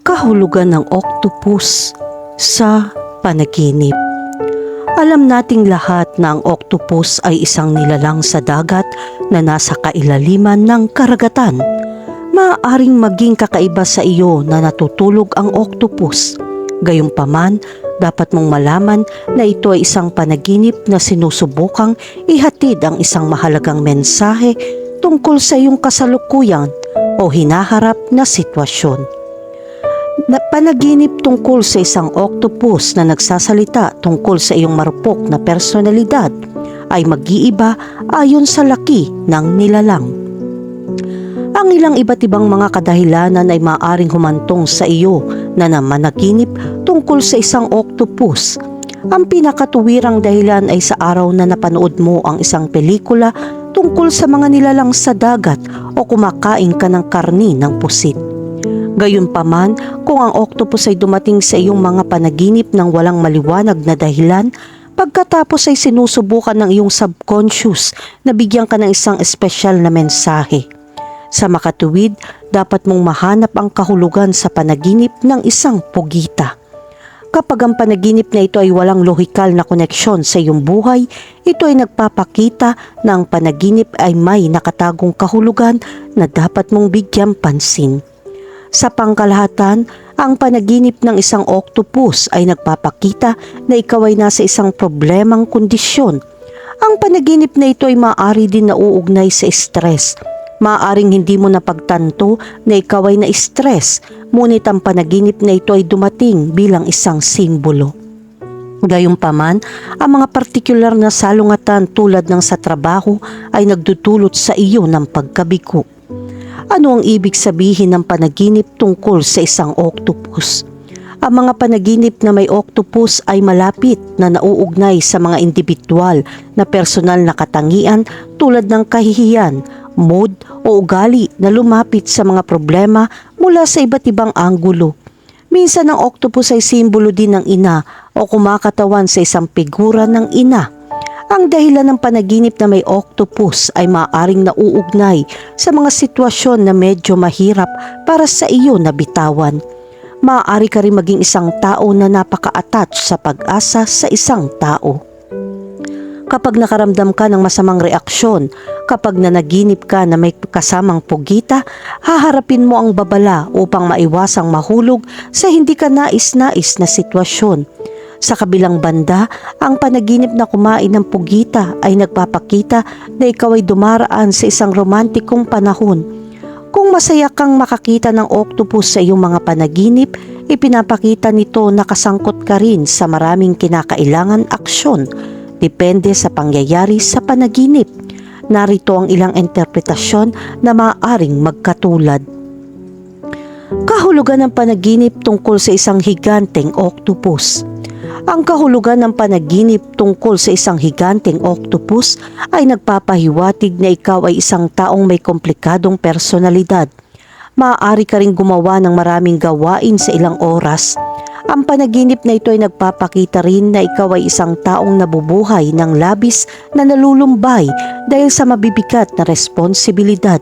kahulugan ng octopus sa panaginip. Alam nating lahat na ang octopus ay isang nilalang sa dagat na nasa kailaliman ng karagatan. Maaaring maging kakaiba sa iyo na natutulog ang octopus. Gayunpaman, dapat mong malaman na ito ay isang panaginip na sinusubukang ihatid ang isang mahalagang mensahe tungkol sa iyong kasalukuyan o hinaharap na sitwasyon na panaginip tungkol sa isang octopus na nagsasalita tungkol sa iyong marupok na personalidad ay mag-iiba ayon sa laki ng nilalang. Ang ilang iba't ibang mga kadahilanan ay maaring humantong sa iyo na namanaginip tungkol sa isang octopus. Ang pinakatuwirang dahilan ay sa araw na napanood mo ang isang pelikula tungkol sa mga nilalang sa dagat o kumakain ka ng karni ng pusit. Gayunpaman, kung ang octopus ay dumating sa iyong mga panaginip ng walang maliwanag na dahilan, pagkatapos ay sinusubukan ng iyong subconscious na bigyan ka ng isang espesyal na mensahe. Sa makatuwid, dapat mong mahanap ang kahulugan sa panaginip ng isang pugita. Kapag ang panaginip na ito ay walang lohikal na koneksyon sa iyong buhay, ito ay nagpapakita na ang panaginip ay may nakatagong kahulugan na dapat mong bigyang pansin. Sa pangkalahatan, ang panaginip ng isang octopus ay nagpapakita na ikaw ay nasa isang problemang kondisyon. Ang panaginip na ito ay maaari din nauugnay sa stress. Maaaring hindi mo napagtanto na ikaw ay na-stress, ngunit ang panaginip na ito ay dumating bilang isang simbolo. Gayunpaman, ang mga partikular na salungatan tulad ng sa trabaho ay nagdudulot sa iyo ng pagkabigo. Ano ang ibig sabihin ng panaginip tungkol sa isang octopus? Ang mga panaginip na may octopus ay malapit na nauugnay sa mga individual na personal na katangian tulad ng kahihiyan, mood o ugali na lumapit sa mga problema mula sa iba't ibang anggulo. Minsan ang octopus ay simbolo din ng ina o kumakatawan sa isang figura ng ina. Ang dahilan ng panaginip na may octopus ay maaaring nauugnay sa mga sitwasyon na medyo mahirap para sa iyo na bitawan. Maaari ka rin maging isang tao na napaka-attach sa pag-asa sa isang tao. Kapag nakaramdam ka ng masamang reaksyon, kapag nanaginip ka na may kasamang pugita, haharapin mo ang babala upang maiwasang mahulog sa hindi ka nais-nais na sitwasyon. Sa kabilang banda, ang panaginip na kumain ng pugita ay nagpapakita na ikaw ay dumaraan sa isang romantikong panahon. Kung masaya kang makakita ng octopus sa iyong mga panaginip, ipinapakita nito na kasangkot ka rin sa maraming kinakailangan aksyon. Depende sa pangyayari sa panaginip. Narito ang ilang interpretasyon na maaaring magkatulad. Kahulugan ng panaginip tungkol sa isang higanteng octopus. Ang kahulugan ng panaginip tungkol sa isang higanteng octopus ay nagpapahiwatig na ikaw ay isang taong may komplikadong personalidad. Maaari ka ring gumawa ng maraming gawain sa ilang oras. Ang panaginip na ito ay nagpapakita rin na ikaw ay isang taong nabubuhay ng labis na nalulumbay dahil sa mabibigat na responsibilidad.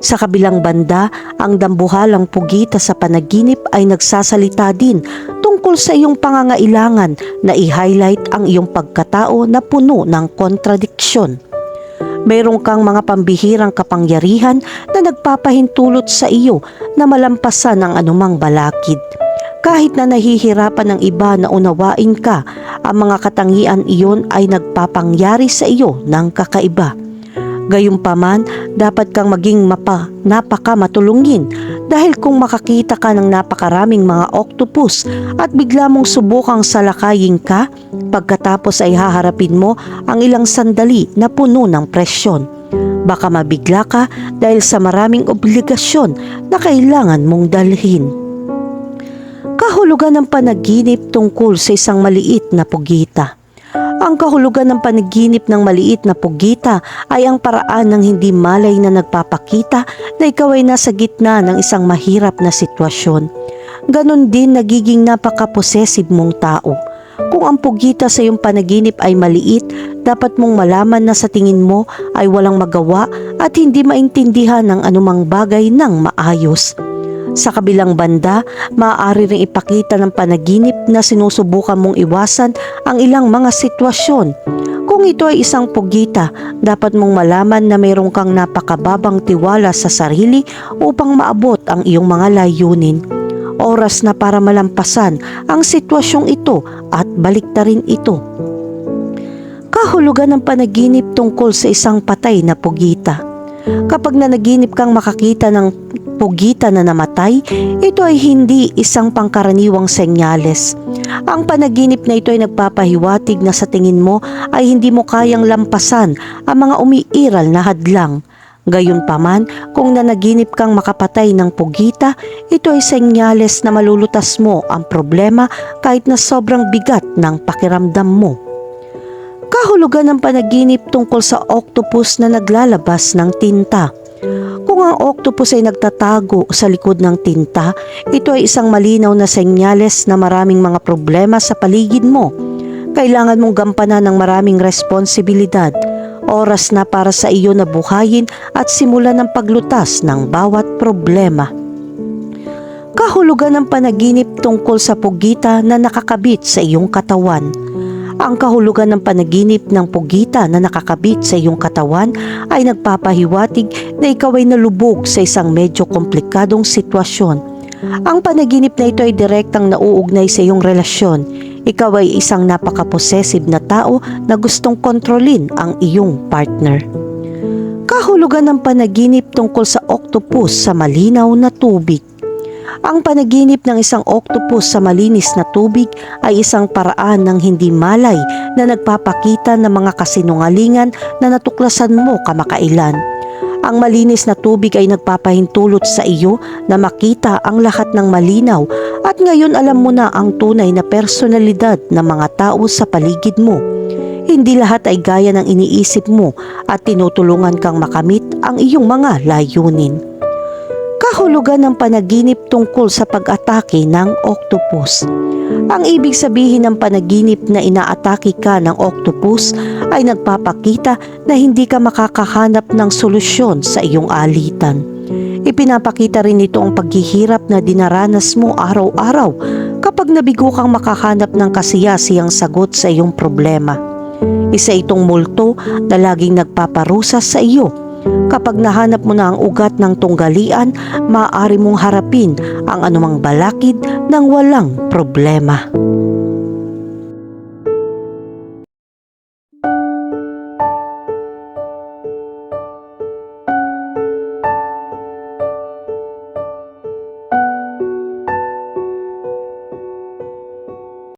Sa kabilang banda, ang dambuhalang pugita sa panaginip ay nagsasalita din tungkol sa iyong pangangailangan na i-highlight ang iyong pagkatao na puno ng kontradiksyon. Mayroon kang mga pambihirang kapangyarihan na nagpapahintulot sa iyo na malampasan ang anumang balakid. Kahit na nahihirapan ng iba na unawain ka, ang mga katangian iyon ay nagpapangyari sa iyo ng kakaiba. Gayunpaman, dapat kang maging mapa, napaka matulungin dahil kung makakita ka ng napakaraming mga octopus at bigla mong subukang salakayin ka, pagkatapos ay haharapin mo ang ilang sandali na puno ng presyon. Baka mabigla ka dahil sa maraming obligasyon na kailangan mong dalhin. Kahulugan ng panaginip tungkol sa isang maliit na pugita. Ang kahulugan ng panaginip ng maliit na pugita ay ang paraan ng hindi malay na nagpapakita na ikaw ay nasa gitna ng isang mahirap na sitwasyon. Ganon din nagiging napaka-possessive mong tao. Kung ang pugita sa iyong panaginip ay maliit, dapat mong malaman na sa tingin mo ay walang magawa at hindi maintindihan ng anumang bagay ng maayos. Sa kabilang banda, maaari ring ipakita ng panaginip na sinusubukan mong iwasan ang ilang mga sitwasyon. Kung ito ay isang pugita, dapat mong malaman na mayroon kang napakababang tiwala sa sarili upang maabot ang iyong mga layunin. Oras na para malampasan ang sitwasyong ito at baliktarin ito. Kahulugan ng panaginip tungkol sa isang patay na pugita. Kapag nanaginip kang makakita ng pugita na namatay, ito ay hindi isang pangkaraniwang senyales. Ang panaginip na ito ay nagpapahiwatig na sa tingin mo ay hindi mo kayang lampasan ang mga umiiral na hadlang. Gayunpaman, kung nanaginip kang makapatay ng pugita, ito ay senyales na malulutas mo ang problema kahit na sobrang bigat ng pakiramdam mo. Kahulugan ng panaginip tungkol sa octopus na naglalabas ng tinta. Kung ang octopus ay nagtatago sa likod ng tinta, ito ay isang malinaw na senyales na maraming mga problema sa paligid mo. Kailangan mong gampanan ng maraming responsibilidad. Oras na para sa iyo na buhayin at simulan ng paglutas ng bawat problema. Kahulugan ng panaginip tungkol sa pugita na nakakabit sa iyong katawan. Ang kahulugan ng panaginip ng pugita na nakakabit sa iyong katawan ay nagpapahiwatig na ikaw ay nalubog sa isang medyo komplikadong sitwasyon. Ang panaginip na ito ay direktang nauugnay sa iyong relasyon. Ikaw ay isang napaka-possessive na tao na gustong kontrolin ang iyong partner. Kahulugan ng panaginip tungkol sa octopus sa malinaw na tubig. Ang panaginip ng isang octopus sa malinis na tubig ay isang paraan ng hindi malay na nagpapakita ng mga kasinungalingan na natuklasan mo kamakailan. Ang malinis na tubig ay nagpapahintulot sa iyo na makita ang lahat ng malinaw at ngayon alam mo na ang tunay na personalidad ng mga tao sa paligid mo. Hindi lahat ay gaya ng iniisip mo at tinutulungan kang makamit ang iyong mga layunin kahulugan ng panaginip tungkol sa pag-atake ng octopus. Ang ibig sabihin ng panaginip na inaatake ka ng octopus ay nagpapakita na hindi ka makakahanap ng solusyon sa iyong alitan. Ipinapakita rin ito ang paghihirap na dinaranas mo araw-araw kapag nabigo kang makahanap ng kasiyasiyang sagot sa iyong problema. Isa itong multo na laging nagpaparusa sa iyo Kapag nahanap mo na ang ugat ng tunggalian, maaari mong harapin ang anumang balakid ng walang problema.